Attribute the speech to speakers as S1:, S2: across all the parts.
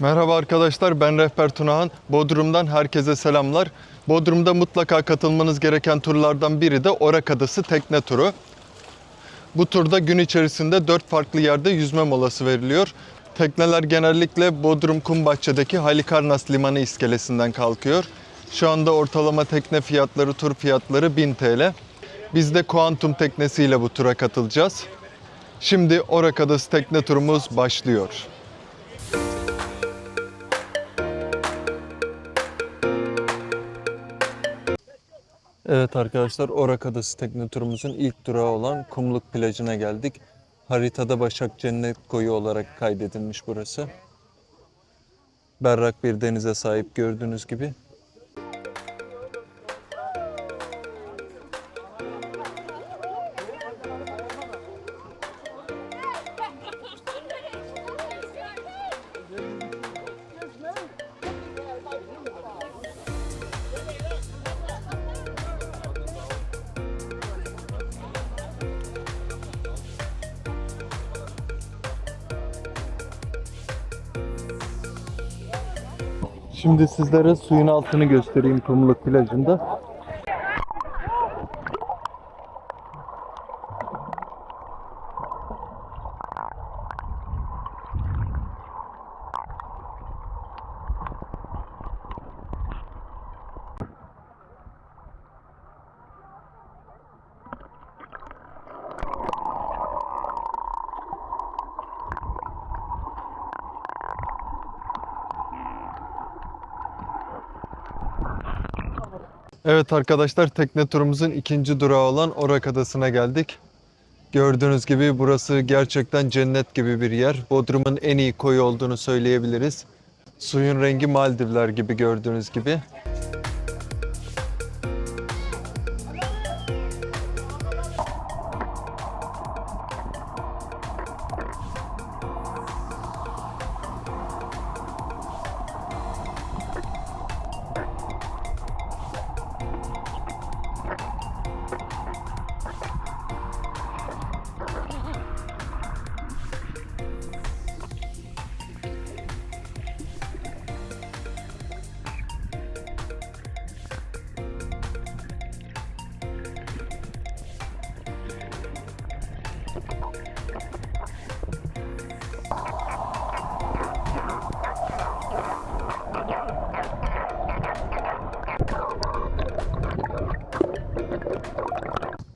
S1: Merhaba arkadaşlar ben Rehber Tunahan. Bodrum'dan herkese selamlar. Bodrum'da mutlaka katılmanız gereken turlardan biri de Orak Adası tekne turu. Bu turda gün içerisinde 4 farklı yerde yüzme molası veriliyor. Tekneler genellikle Bodrum Kumbahçe'deki Halikarnas Limanı iskelesinden kalkıyor. Şu anda ortalama tekne fiyatları, tur fiyatları 1000 TL. Biz de Kuantum teknesiyle bu tura katılacağız. Şimdi Orak Adası tekne turumuz başlıyor. Evet arkadaşlar Orak Adası tekne turumuzun ilk durağı olan Kumluk plajına geldik. Haritada Başak Cennet Koyu olarak kaydedilmiş burası. Berrak bir denize sahip gördüğünüz gibi. Şimdi sizlere suyun altını göstereyim Kumluk plajında. Evet arkadaşlar tekne turumuzun ikinci durağı olan Orak Adası'na geldik. Gördüğünüz gibi burası gerçekten cennet gibi bir yer. Bodrum'un en iyi koyu olduğunu söyleyebiliriz. Suyun rengi Maldivler gibi gördüğünüz gibi.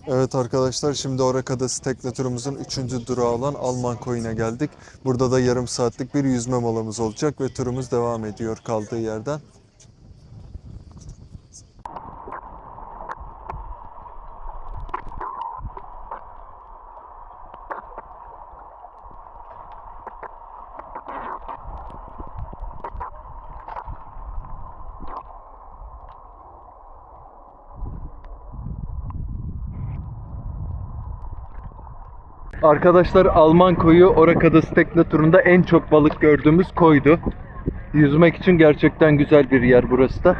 S1: Evet arkadaşlar şimdi Orak Adası tekne turumuzun 3. durağı olan Alman Koyu'na geldik. Burada da yarım saatlik bir yüzme molamız olacak ve turumuz devam ediyor kaldığı yerden. Arkadaşlar Alman koyu Orak Adası tekne turunda en çok balık gördüğümüz koydu. Yüzmek için gerçekten güzel bir yer burası da.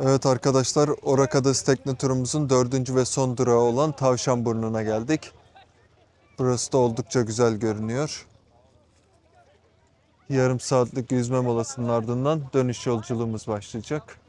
S1: Evet arkadaşlar Orak Adası tekne turumuzun dördüncü ve son durağı olan Tavşanburnu'na geldik. Burası da oldukça güzel görünüyor. Yarım saatlik yüzme molasının ardından dönüş yolculuğumuz başlayacak.